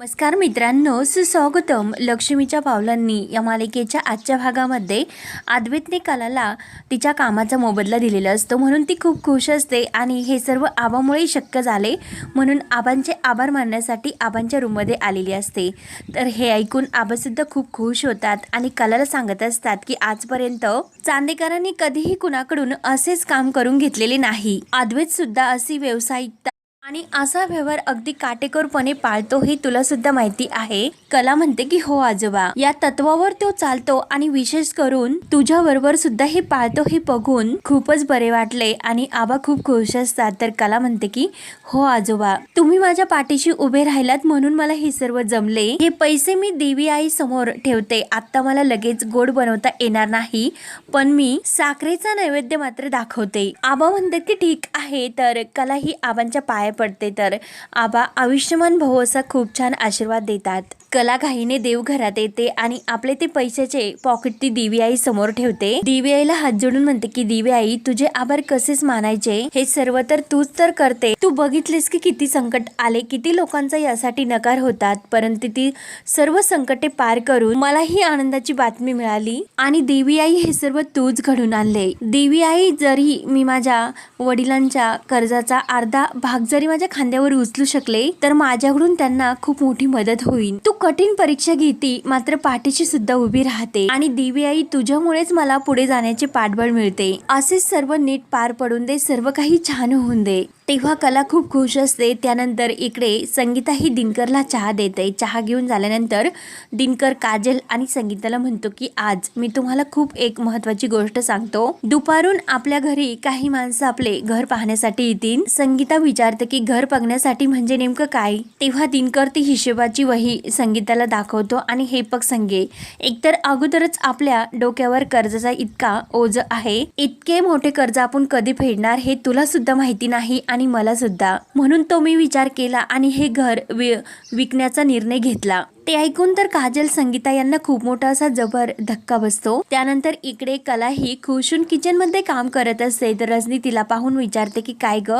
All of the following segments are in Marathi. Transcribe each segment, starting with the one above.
नमस्कार मित्रांनो सुस्वागतम. लक्ष्मीच्या पावलांनी या मालिकेच्या आजच्या भागामध्ये आद्वितने कलाला तिच्या कामाचा मोबदला दिलेला असतो. म्हणून ती खूप खुश असते आणि हे सर्व आबामुळे शक्य झाले. म्हणून आबांचे आभार मानण्यासाठी आबांच्या रूममध्ये आलेली असते. तर हे ऐकून आबासुद्धा खूप खुश होतात आणि कलाला सांगत असतात की आजपर्यंत चांदेकरांनी कधीही कुणाकडून असेच काम करून घेतलेले नाही. अद्वैत सुद्धा अशी व्यावसायिकता आणि असा व्यवहार अगदी काटेकोरपणे पाळतो हे तुला सुद्धा माहिती आहे. कला म्हणते की हो आजोबा. या तत्वावर तो चालतो आणि विशेष करून तुझ्या बरोबर सुद्धा हे पाळतो हे बघून खूपच बरे वाटले आणि आबा खूप खुश असतात. तर कला म्हणते की हो आजोबा. तुम्ही माझ्या पाठीशी उभे राहिलात म्हणून मला हे सर्व जमले. हे पैसे मी देवी आई समोर ठेवते. आता मला लगेच गोड बनवता येणार नाही. पण मी साखरेचा नैवेद्य मात्र दाखवते. आबा म्हणतात की ठीक आहे तर कला ही आबांच्या पाया पडते तर आबा आयुष्यमान भाऊ असा खूप छान आशीर्वाद देतात. कलाघाईने देवघरात येते आणि आपले ते पैशाचे पॉकेट ती दिवी आई समोर ठेवते. दिवी आईला हात जोडून म्हणते की दिवी आई तुझे आभार कसेच मानायचे? हे सर्व तर तूच तर करते. तू बघितलेस की किती संकट आले? किती लोकांचा यासाठी नकार होतात? परंतु ती सर्व संकटे पार करून मला ही आनंदाची बातमी मिळाली आणि देवी आई हे सर्व तूच घडून आणले. देवी आई जरी मी माझ्या वडिलांच्या कर्जाचा अर्धा भाग जरी माझ्या खांद्यावर उचलू शकले तर माझ्याकडून त्यांना खूप मोठी मदत होईल. तू कठीण परीक्षा घेती मात्र पाठीशी सुद्धा उभी राहते. आणि देवी आई तुझ्यामुळेच मला पुढे जाण्याचे पाठबळ मिळते. असेच सर्व नीट पार पडून दे सर्व काही छान होऊन दे. तेव्हा कला खूप खुश असते. त्यानंतर इकडे संगीता ही दिनकरला चहा देते. चहा घेऊन झाल्यानंतर दिनकर काजल आणि संगीताला म्हणतो की आज मी तुम्हाला खूप एक महत्वाची गोष्ट सांगतो. दुपारून आपल्या घरी काही माणसं आपले घर पाहण्यासाठी येतील. संगीता विचारते की घर बघण्यासाठी म्हणजे नेमकं काय? तेव्हा दिनकर ती हिशोबाची वही संगीताला दाखवतो आणि हे पग संगे एकतर अगोदरच आपल्या डोक्यावर कर्जाचा इतका ओझ आहे. इतके मोठे कर्ज आपण कधी फेडणार हे तुला सुद्धा माहिती नाही आणि मला सुद्धा म्हणून तो मी विचार केला आणि हे घर वि विकण्याचा निर्णय घेतला. ते ऐकून तर काजल संगीता यांना खूप मोठा असा जबर धक्का बसतो. त्यानंतर इकडे कला ही खुशून किचनमध्ये काम करत असते. तर रजनी तिला पाहून विचारते की काय ग?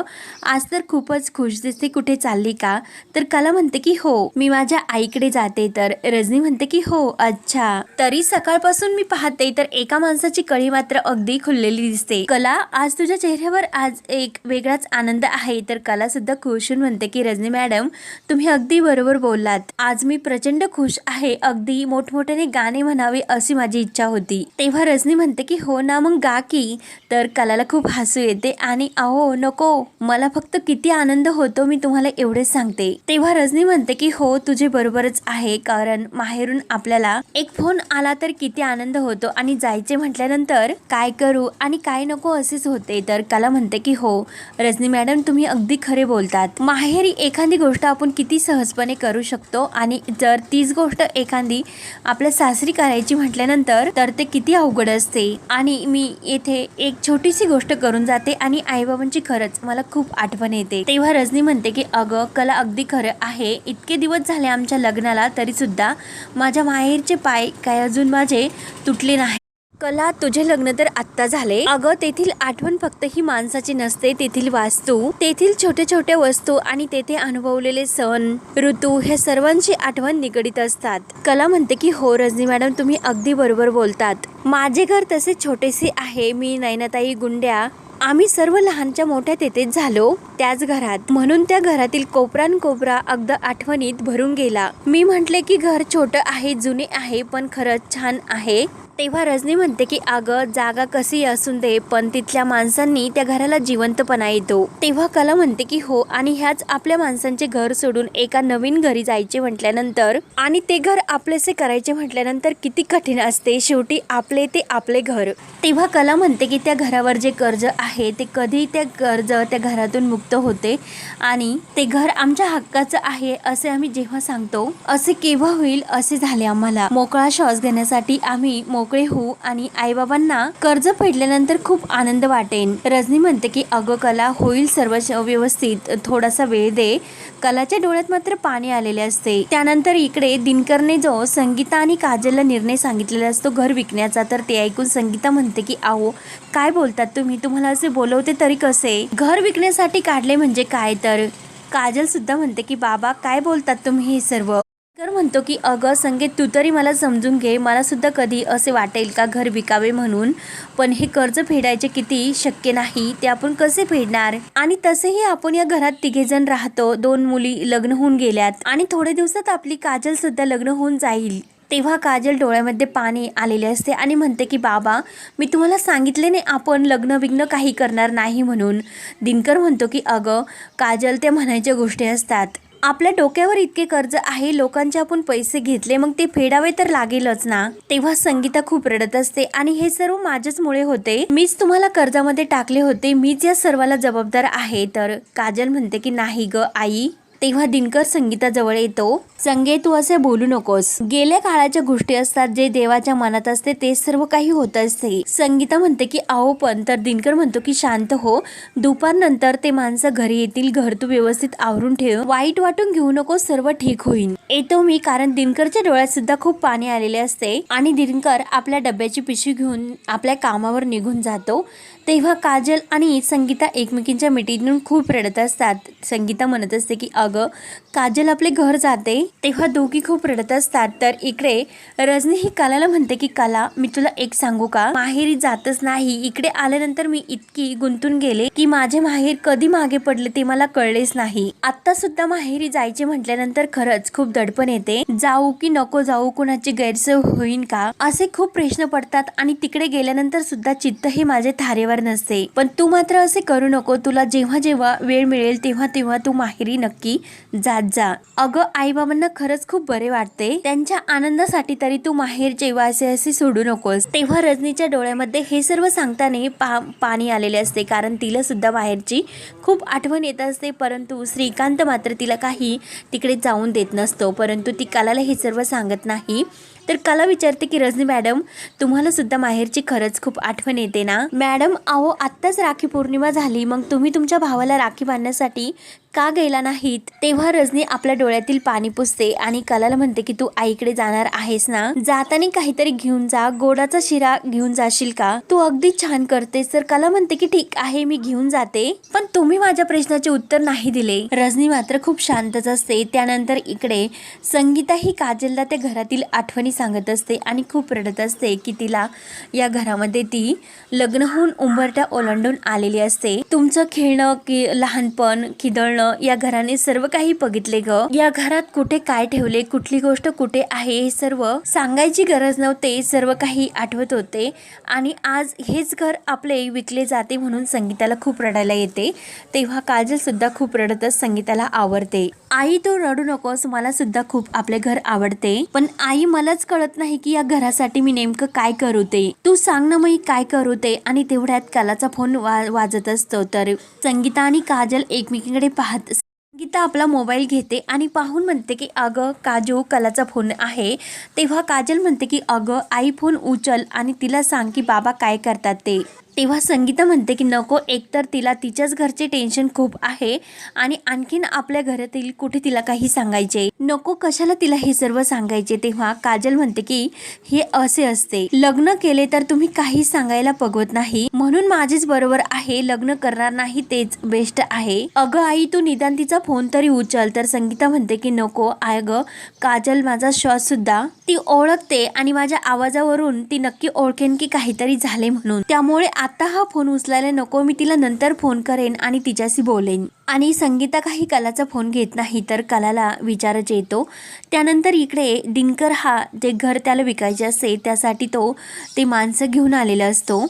आज तर खूपच खुश दिसते. कुठे चालली का? तर कला म्हणते की हो मी माझ्या आईकडे जाते. तर रजनी म्हणते की हो अच्छा. तरी सकाळपासून मी पाहते तर एका माणसाची कळी मात्र अगदी खुललेली दिसते. कला आज तुझ्या चेहऱ्यावर आज एक वेगळाच आनंद आहे. तर कला सुद्धा खुशून म्हणते की रजनी मॅडम तुम्ही अगदी बरोबर बोललात. आज मी प्रचंड खुश आहे. अगदी मोठमोठ्याने गाणे म्हणावे अशी माझी इच्छा होती. तेव्हा रजनी म्हणते की हो ना मग गा की. तर कलाला खूप हसू येते आणि अहो नको. मला फक्त किती आनंद होतो मी तुम्हाला एवढेच सांगते. तेव्हा रजनी म्हणते की हो तुझे बरोबरच आहे. कारण माहेरून आपल्याला एक फोन आला तर किती आनंद होतो आणि जायचे म्हटल्यानंतर काय करू आणि काय नको असेच होते. तर कला म्हणते की हो रजनी मॅडम तुम्ही अगदी खरे बोलतात. माहेरी एखादी गोष्ट आपण किती सहजपणे करू शकतो आणि जर तीच गोष्ट एखादी आपल्या सासरी करायची म्हटल्यानंतर तर ते किती अवघड असते. आणि मी येथे एक छोटीशी गोष्ट करून जाते आणि आईबाबांची खरंच मला खूप आठवण येते. तेव्हा रजनी म्हणते की अगं कला अगदी खरं आहे. इतके दिवस झाले आमच्या लग्नाला तरी सुद्धा माझ्या माहेरचे पाय काय अजून माझे तुटले नाही कला तुझे लग्न तर आत्ता झाले. अगं तेथील आठवण फक्त ही माणसाची नसते तेथील वास्तू. तेथील छोट्या छोट्या वस्तू आणि तेथे अनुभवलेले सण ऋतू हे सर्वांची आठवण निगडीत असतात. कला म्हणते की हो रजनी मॅडम तुम्ही अगदी बरोबर बोलतात. माझे घर तसे छोटेसे आहे. मी नैनाताई गुंड्या. आम्ही सर्व लहानच्या मोठ्या तेथेच झालो त्याच घरात. म्हणून त्या घरातील कोपरान कोपरा अगदी आठवणीत भरून गेला. मी म्हटले की घर छोटं आहे जुने आहे पण खरंच छान आहे. तेव्हा रजनी म्हणते की अगं जागा कशी असून दे पण तिथल्या माणसांनी त्या घराला जिवंतपणा येतो. तेव्हा कला म्हणते की हो आणि ह्याच आपल्या माणसांचे घर सोडून एका नवीन घरी जायचे म्हटल्यानंतर आणि ते घर आपलेसे करायचे म्हटल्यानंतर किती कठीण असते. शेवटी आपले ते आपले घर. तेव्हा कला म्हणते की त्या घरावर जे कर्ज आहे ते कधी त्या कर्ज त्या घरातून मुक्त होते आणि ते घर आमच्या हक्काचं आहे असे आम्ही जेव्हा सांगतो असे केव्हा होईल असे झाले आम्हाला. मोकळा श्वास घेण्यासाठी आम्ही मोक मोकळे होऊ आणि आईबाबांना कर्ज फेडल्यानंतर खूप आनंद वाटेन. रजनी म्हणते की अगं कला होईल सर्व श- व्यवस्थित. थोडासा वेळ दे. कलाच्या डोळ्यात मात्र पाणी आलेले असते. त्यानंतर इकडे दिनकरने जो संगीता आणि काजलला निर्णय सांगितलेला असतो घर विकण्याचा तर ते ऐकून संगीता म्हणते की आहो काय बोलतात तुम्ही? तुम्हाला असे बोलवते तरी कसे? घर विकण्यासाठी काढले म्हणजे काय तर? काजल सुद्धा म्हणते की बाबा काय बोलतात तुम्ही हे सर्व? तर म्हणतो की अगं संगीत तू तरी मला समजून घे. मलासुद्धा कधी असे वाटेल का घर विकावे म्हणून? पण हे कर्ज फेडायचे किती शक्य नाही ते आपण कसे फेडणार? आणि तसेही आपण या घरात तिघे जण राहतो. दोन मुली लग्न होऊन गेल्यात आणि थोड्या दिवसात आपली काजल सुद्धा लग्न होऊन जाईल. तेव्हा काजल डोळ्यामध्ये पाणी आलेले असते आणि म्हणते की बाबा मी तुम्हाला सांगितले नाही आपण लग्न बिग्न काही करणार नाही म्हणून. दिनकर म्हणतो की अगं काजल त्या म्हणायच्या गोष्टी असतात. आपल्या डोक्यावर इतके कर्ज आहे लोकांचे आपण पैसे घेतले मग ते फेडावे तर लागेलच ना? तेव्हा संगीता खूप रडत असते आणि हे सर्व माझ्याच मुळे होते. मीच तुम्हाला कर्जामध्ये टाकले होते मीच या सर्वाला जबाबदार आहे. तर काजल म्हणते की नाही ग आई. तेव्हा दिनकर संगीताजवळ येतो. संगे तू असे बोलू नकोस. गेल्या काळाच्या गोष्टी असतात जे देवाच्या मनात असते ते सर्व काही होत असते. संगीता म्हणते की आहो पण. तर दिनकर म्हणतो की शांत हो. दुपारनंतर ते माणसं घरी येतील घर तू व्यवस्थित आवरून ठेव. वाईट वाटून घेऊ नको सर्व ठीक होईल. येतो मी कारण दिनकरच्या डोळ्यात सुद्धा खूप पाणी आलेले असते आणि दिनकर आपल्या डब्याची पिशवी घेऊन आपल्या कामावर निघून जातो. तेव्हा काजल आणि संगीता एकमेकींच्या मिठीतून खूप रडत असतात. संगीता म्हणत असते की अगं काजल आपले घर जाते. तेव्हा दोघी खूप रडत असतात. तर इकडे रजनी ही कलाला म्हणते की कला मी तुला एक सांगू का? माहेरी जातच नाही. इकडे आल्यानंतर मी इतकी गुंतून गेले की माझे माहेर कधी मागे पडले ते मला कळलेच नाही. आता सुद्धा माहेरी जायचे म्हटल्यानंतर खरंच खूप दडपण येते. जाऊ की नको जाऊ कुणाची गैरसोय होईन का? असे खूप प्रश्न पडतात आणि तिकडे गेल्यानंतर सुद्धा चित्त हे माझे थारेवर नसते. पण तू मात्र असे करू नको. तुला जेव्हा जेव्हा वेळ मिळेल तेव्हा तेव्हा तू माहेरी नक्की जात जा. अगं आई बाबांना मुलांना खरंच खूप बरे वाटते. त्यांच्या आनंदासाठी तरी तू माहेर जेव्हा असे असे सोडू नकोस. तेव्हा रजनीच्या डोळ्यामध्ये हे सर्व सांगताना पा पाणी आलेले असते. कारण तिला सुद्धा बाहेरची खूप आठवण येत असते. परंतु श्रीकांत मात्र तिला काही तिकडे जाऊन देत नसतो. परंतु ती कलाला हे सर्व सांगत नाही. तर कला विचारते की रजनी मॅडम तुम्हाला सुद्धा माहेरची खरंच खूप आठवण येते ना? मॅडम अहो आत्ताच राखी पौर्णिमा झाली मग तुम्ही तुमच्या भावाला राखी बांधण्यासाठी का गेला नाहीत? तेव्हा रजनी आपल्या डोळ्यातील पाणी पुसते आणि कलाला म्हणते की तू आईकडे जाणार आहेस ना? जाताना काहीतरी घेऊन जा गोडाचा शिरा घेऊन जाशील का? तू अगदी छान करतेस तर कला म्हणते की ठीक आहे मी घेऊन जाते. पण तुम्ही माझ्या प्रश्नाचे उत्तर नाही दिले. रजनी मात्र खूप शांतच असते. त्यानंतर इकडे संगीता ही काजलला त्या घरातील आठवणी सांगत असते आणि खूप रडत असते की तिला या घरामध्ये ती लग्न होऊन उंबरट्या ओलांडून आलेली असते. तुमचं खेळणं की लहानपण खिदळणं या घराने सर्व काही बघितले ग. या घरात कुठे काय ठेवले कुठली गोष्ट कुठे आहे हे सर्व सांगायची गरज नव्हते सर्व काही आठवत होते. आणि आज हेच घर आपले विकले जाते म्हणून संगीताला खूप रडायला येते. तेव्हा काजल सुद्धा खूप रडतच संगीताला आवडते. आई तो रडू नकोस मला सुद्धा खूप आपले घर आवडते. पण आई मलाच कळत नाही की या घरासाठी मी नेमकं काय करू ते. तू सांग ना मी काय करू ते. आणि तेवढ्यात कालाचा फोन वा वाजत असतो. तर संगीता आणि काजल एकमेकीकडे पाहत गीता आपला मोबाईल घेते आणि पाहून म्हणते की अगं काजू कलाचा फोन आहे. तेव्हा काजल म्हणते की अगं आई फोन उचल आणि तिला सांग की बाबा काय करतात ते? तेव्हा संगीता म्हणते की नको एकतर तिला तिच्याच घरचे टेन्शन खूप आहे आणि आणखीन आपल्या घरातील कुठे तिला काही सांगायचे. नको कशाला तिला हे सर्व सांगायचे? तेव्हा काजल म्हणते की हे असे असते. लग्न केले तर तुम्ही काही सांगायला बघवत नाही. म्हणून माझेच बरोबर आहे लग्न करणार नाही तेच बेस्ट आहे. अगं आई तू निदान तिचा फोन तरी उचल. तर संगीता म्हणते की नको आय ग काजल माझा श्वास सुद्धा. ती ओळखते आणि माझ्या आवाजावरून ती नक्की ओळखेन की काहीतरी झाले म्हणून. त्यामुळे आता आत्ता हा फोन उचलायला नको मी तिला नंतर फोन करेन आणि तिच्याशी बोलेन. आणि संगीता काही कलाचा फोन घेत नाही तर कलाला विचारच येतो. त्यानंतर इकडे दिनकर हा जे घर त्याला विकायचे असते त्यासाठी तो ते माणसं घेऊन आलेला असतो.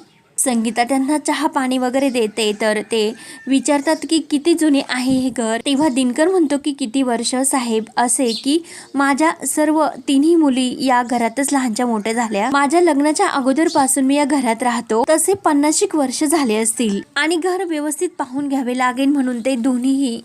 संगीता त्यांना चहा पाणी वगैरे देते. तर ते विचारतात की किती जुने आहे हे घर? तेव्हा दिनकर म्हणतो की किती वर्ष साहेब? असे की माझ्या सर्व तिन्ही मुली या घरातच लहानच्या मोठ्या झाल्या. माझ्या लग्नाच्या अगोदरपासून मी या घरात राहतो. तसे पन्नाशिक वर्ष झाले असतील. आणि घर व्यवस्थित पाहून घ्यावे लागेल म्हणून ते दोन्हीही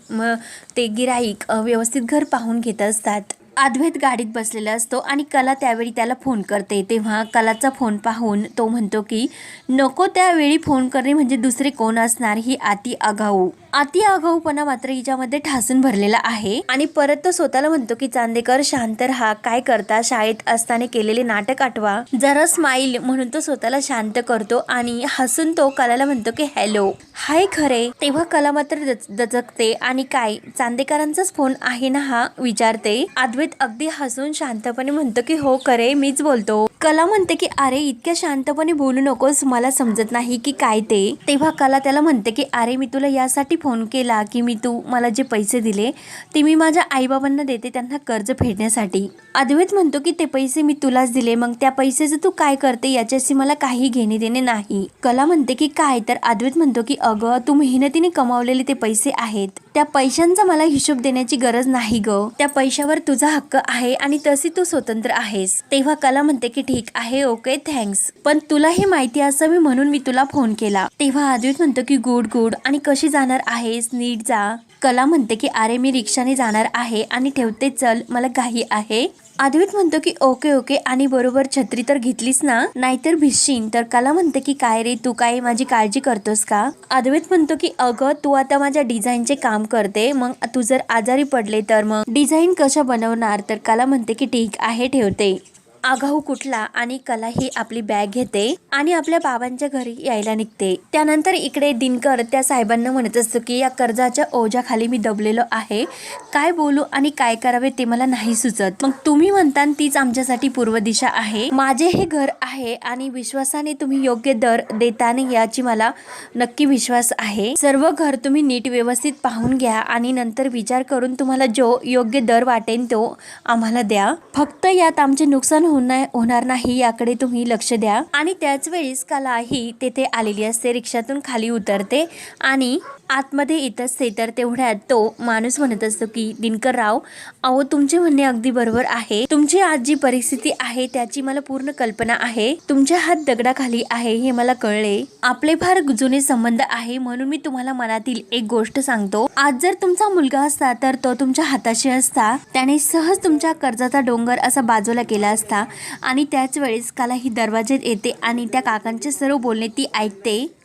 ते गिराईक व्यवस्थित घर पाहून घेत असतात. अद्वैत गाडीत बसलेला असतो आणि कला त्यावेळी त्याला फोन करते. तेव्हा कलाचा फोन पाहून तो म्हणतो की नको त्यावेळी फोन करणे म्हणजे दुसरे कोण असणार? ही अति आगाऊ. अति आगाऊपणा मात्र हिच्यामध्ये ठासून भरलेला आहे. आणि परत तो स्वतःला म्हणतो की चांदेकर शांत राहा काय करता? शाळेत असताना केलेले नाटक आठवा. जरा स्माईल म्हणून तो स्वतःला शांत करतो आणि हसून तो कलाला म्हणतो की हॅलो हाय खरे. तेव्हा कला मात्र दचकते. आणि काय? चांदेकरांचाच फोन आहे ना हा? विचारते. अद्वैत अगदी हसून शांतपणे म्हणतो की हो खरे मीच बोलतो. कला म्हणते की अरे इतक्या शांतपणे बोलू नकोस. मला समजत नाही की काय ते. तेव्हा कला त्याला म्हणते की अरे मी तुला यासाठी फोन केला की मी तू मला जे पैसे दिले ते मी माझ्या आईबाबांना देते त्यांना कर्ज फेडण्यासाठी. अद्वैत म्हणतो की ते पैसे मी तुलाच दिले मग त्या पैशाचं तू काय करते? याच्याशी मला काही घेणे देणे नाही. कला म्हणते की काय? तर अद्वैत म्हणतो की अगं तू मेहनतीने कमावलेले ते पैसे आहेत. त्या पैशांचा मला हिशोब देण्याची गरज नाही ग. त्या पैशावर तुझा हक्क आहे आणि तशी तू स्वतंत्र आहेस. तेव्हा कला म्हणते की ठीक आहे ओके थँक्स. पण तुला हे माहिती असावी म्हणून मी तुला फोन केला. तेव्हा अद्वैत म्हणतो की गुड गुड. आणि कशी जाणार आहेस? नीट जा. कला म्हणते की अरे मी रिक्षाने जाणार आहे आणि ठेवते चल मला घाई आहे. अद्वैत म्हणतो की ओके ओके आणि बरोबर छत्री तर घेतलीस ना? नाहीतर भिशीन तर कला म्हणते की काय रे तू काय माझी काळजी करतोस का? अद्वैत म्हणतो की अगं तू आता माझ्या डिझाईनचे काम करते मग तू जर आजारी पडले तर मग? डिझाईन कशा बनवणार? तर कला म्हणते की ठीक आहे ठेवते. आगाऊ कुठला आणि कला ही आपली बॅग घेते आणि आपल्या बाबांच्या घरी यायला निघते. त्यानंतर इकडे दिनकर त्या साहेबांना म्हणत असतो की या कर्जाच्या ओझ्याखाली मी दबलेलो आहे. काय बोलू आणि काय करावे ते मला नाही सुचत. मग तुम्ही म्हणता तीच आमच्यासाठी पूर्व दिशा आहे. माझे हे घर आहे आणि विश्वासाने तुम्ही योग्य दर देताना याची मला नक्की विश्वास आहे. सर्व घर तुम्ही नीट व्यवस्थित पाहून घ्या आणि नंतर विचार करून तुम्हाला जो योग्य दर वाटेन तो आम्हाला द्या. फक्त यात आमचे नुकसान होणार होणार नाही याकडे तुम्ही लक्ष द्या. आणि त्याच वेळेस कला ही तेथे आलेली असते. रिक्षातून खाली उतरते आणि आतमध्ये येत असते तर तेवढ्यात तो माणूस म्हणत असतो की दिनकर राव अहो तुमचे म्हणणे अगदी बरोबर आहे. तुमची आज जी परिस्थिती आहे त्याची मला पूर्ण कल्पना आहे. तुमच्या हात दगडाखाली आहे हे मला कळले. आपले फार जुने संबंध आहे म्हणून मी तुम्हाला मनातील एक गोष्ट सांगतो. आज जर तुमचा मुलगा असता तर तो तुमच्या हाताशी असता. त्याने सहज तुमच्या कर्जाचा डोंगर असा बाजूला केला असता. आणि त्याच वेळेस काला ही दरवाज्यात येते आणि त्या काकांचे सर्व बोलणे ती ऐकते.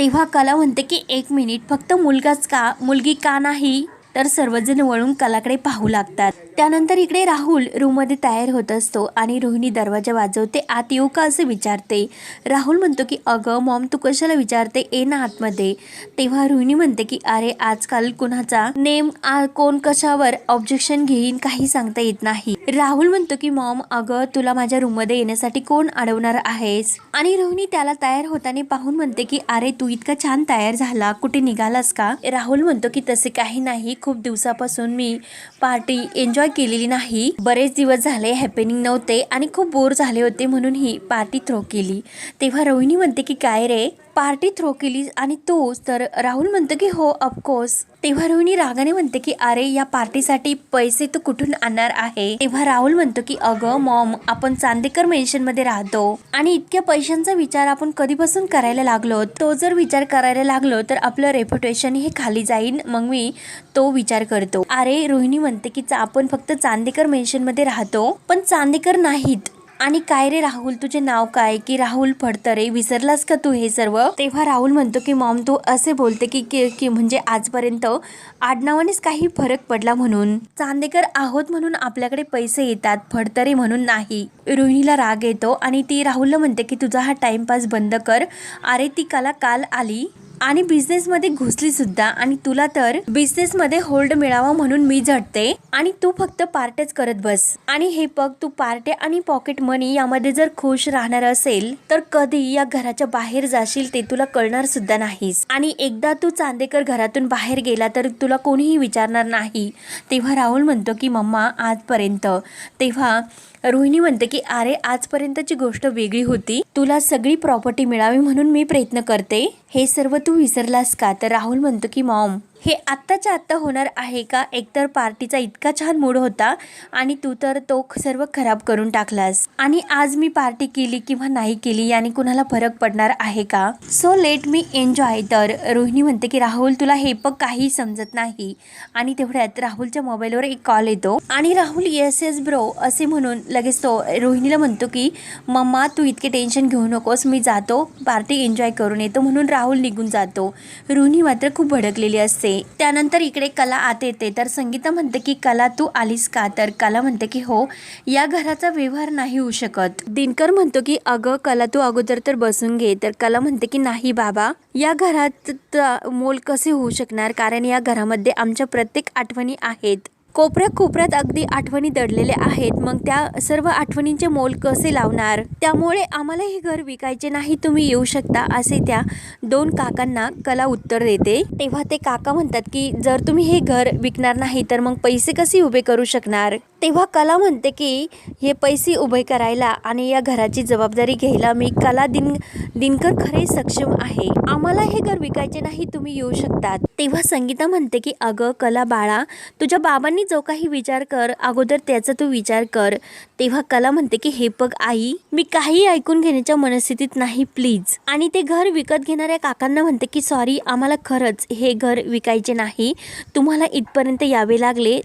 तेव्हा कला म्हणते की एक मिनिट फक्त मुलगाच का मुलगी का नाही तर सर्वजण वळून कलाकडे पाहू लागतात. त्यानंतर इकडे राहुल रूममध्ये तयार होत असतो आणि रोहिणी दरवाजा वाजवते आत येऊ का? असं विचारते. राहुल म्हणतो की अगं मॉम तू कशाला विचारते? ये ना आतमध्ये. तेव्हा रोहिणी म्हणते की अरे आजकाल कुणाचा नेम कोण कशावर ऑब्जेक्शन घेईन काही सांगता येत नाही. राहुल म्हणतो की मॉम अगं तुला माझ्या रूममध्ये येण्यासाठी कोण अडवणार आहेस? आणि रोहिणी त्याला तयार होताना पाहून म्हणते की अरे तू इतका छान तयार झाला. कुठे निघालास का? राहुल म्हणतो की तसे काही नाही. खूप दिवसापासून मी पार्टी एन्जॉय केलेली नाही. बरेच दिवस झाले हॅपनिंग नव्हते आणि खूप बोर झाले होते म्हणून ही पार्टी थ्रो केली. तेव्हा रोहिणी म्हणते की काय रे? पार्टी थ्रो केली आणि तोच तर राहुल म्हणतो की हो ऑफकोर्स तेव्हा रोहिणी रागाने म्हणते की अरे या पार्टीसाठी पैसे तू कुठून आणणार आहे? तेव्हा राहुल म्हणतो की अगं मॉम आपण चांदेकर मेन्शनमध्ये राहतो आणि इतक्या पैशांचा विचार आपण कधीपासून करायला लागलो? तो जर विचार करायला लागलो तर आपलं रेप्युटेशन हे खाली जाईल मग मी तो विचार करतो. अरे रोहिणी म्हणते की चा- आपण फक्त चांदेकर मेन्शनमध्ये राहतो पण चांदेकर नाहीत. आणि काय रे राहुल तुझे नाव काय? की राहुल फडतरे विसरलास का तू हे सर्व? तेव्हा राहुल म्हणतो की मॉम तू असे बोलते की की की म्हणजे आजपर्यंत आडनावानेच काही फरक पडला म्हणून. चांदेकर आहोत म्हणून आपल्याकडे पैसे येतात फडतरे म्हणून नाही. रोहिणीला राग येतो आणि ती राहुलला म्हणते की तुझा हा टाइमपास बंद कर. अरे ती कला काल आली. आणि बिझनेसमध्ये घुसली सुद्धा आणि तुला तर बिझनेसमध्ये होल्ड मिळावा म्हणून मी झटते आणि तू फक्त पार्ट्याच करत बस. आणि हे बघ तू पार्ट्या आणि पॉकेट मनी यामध्ये जर खुश राहणार असेल तर कधी या घराच्या बाहेर जाशील ते तुला कळणार सुद्धा नाहीस. आणि एकदा तू चांदेकर घरातून बाहेर गेला तर तुला कोणीही विचारणार नाही. तेव्हा राहुल म्हणतो की मम्मा आजपर्यंत. तेव्हा रोहिणी म्हणते की अरे आजपर्यंतची गोष्ट वेगळी होती. तुला सगळी प्रॉपर्टी मिळावी म्हणून मी प्रयत्न करते. हे सर्व तू विसरलास का? तर राहुल म्हणतो की मॉम हे आत्ताच्या आत्ता होणार आहे का? एकतर पार्टीचा इतका छान मूड होता आणि तू तर तो सर्व खराब करून टाकलास. आणि आज मी पार्टी केली किंवा नाही केली याने कुणाला फरक पडणार आहे का? सो लेट मी एन्जॉय तर रोहिणी म्हणते की राहुल तुला हे पण काही समजत नाही. आणि तेवढ्यात राहुलच्या मोबाईलवर एक कॉल येतो. आणि राहुल येस येस ब्रो असे म्हणून लगेच तो रोहिणीला म्हणतो की मम्मा तू इतके टेन्शन घेऊ नकोस. मी जातो. पार्टी एन्जॉय करून येतो. म्हणून राहुल निघून जातो. रोहिणी मात्र खूप भडकलेली असते. त्यानंतर इकडे कला आत येते. तर संगीता म्हणते की कला तू आलीस का? तर कला म्हणते की हो या घराचा व्यवहार नाही होऊ शकत. दिनकर म्हणतो की अगं कला तू अगोदर तर बसून घे. तर कला म्हणते की नाही बाबा या घरात मोल कसे होऊ शकणार? कारण या घरामध्ये आमच्या प्रत्येक आठवणी आहेत. कोपऱ्या कोपऱ्यात अगदी आठवणी दडलेल्या आहेत. मग त्या सर्व आठवणींचे मोल कसे लावणार? त्यामुळे आम्हाला हे घर विकायचे नाही तुम्ही येऊ शकता असे त्या दोन काकांना कला उत्तर देते. तेव्हा ते काका म्हणतात की जर तुम्ही हे घर विकणार नाही तर मग पैसे कसे उभे करू शकणार? तेव्हा कला म्हणते की हे पैसे उभे करायला आणि या घराची जबाबदारी घ्यायला मी कला दिन दिनकर खरे सक्षम आहे. आम्हाला हे घर विकायचे नाही तुम्ही येऊ शकतात. तेव्हा संगीता म्हणते की अगं कला बाळा तुझ्या बाबांनी जो काही विचार कर अगोदर त्याचा तू विचार कर. तेव्हा कला म्हणते की हे बघ आई मी काही ऐकून घेण्याच्या मनस्थितीत नाही प्लीज. आणि ते घर विकत घेणाऱ्या काकांना म्हणते की सॉरी आम्हाला खरंच हे घर विकायचे नाही. तुम्हाला इथपर्यंत यावे लागले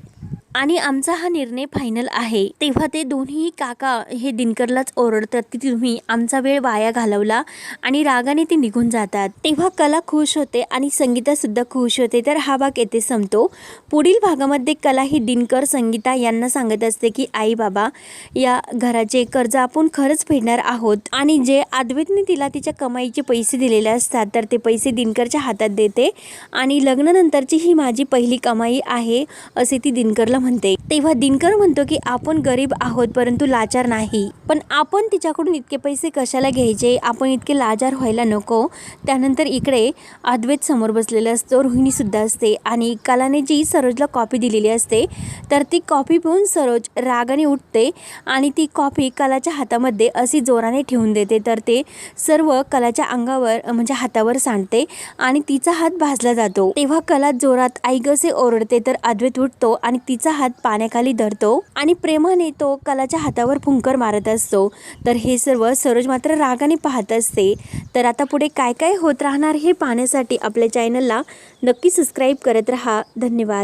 आणि आमचा हा निर्णय फायनल आहे. तेव्हा ते दोन्ही काका हे दिनकरलाच ओरडतात की तुम्ही आमचा वेळ वाया घालवला आणि रागाने ते निघून जातात. तेव्हा कला खुश होते आणि संगीता सुद्धा खुश होते. तर हा भाग येथे संपतो. पुढील भागामध्ये कला ही दिनकर संगीता यांना सांगत असते की आई बाबा या घराचे कर्ज आपण खरंच फेडणार आहोत आणि जे अद्वैतने तिला तिच्या कमाईचे पैसे दिलेले असतात तर ते पैसे दिनकरच्या हातात देते आणि लग्नानंतरची ही माझी पहिली कमाई आहे असे ती दिनकरला म्हणते. तेव्हा दिनकर म्हणतो की आपण गरीब आहोत परंतु लाचार नाही. पण आपण तिच्याकडून इतके पैसे कशाला घ्यायचे? आपण इतके लाचार व्हायला नको. त्यानंतर इकडे अद्वैत समोर बसलेला असतो. रोहिणीसुद्धा असते. आणि कलाने जी सरोजला कॉपी दिलेली असते तर ती कॉपी पिऊन सरोज रागाने उठते आणि ती कॉपी कलाच्या हातामध्ये अशी जोराने ठेवून देते. तर ते सर्व कलाच्या अंगावर म्हणजे हातावर सांडते आणि तिचा हात भाजला जातो. तेव्हा कला जोरात ऐगसे ओरडते तर अद्वैत उठतो आणि तिचा हात पाण्याखाली धरतो आणि प्रेमाने तो कलाच्या हातावर फुंकर मारत असतो. तर हे सर्व सरोज मात्र रागाने पाहत असते. तर आता पुढे काय काय होत राहणार हे पाहण्यासाठी आपल्या चॅनलला नक्की सबस्क्राईब करत राहा. धन्यवाद.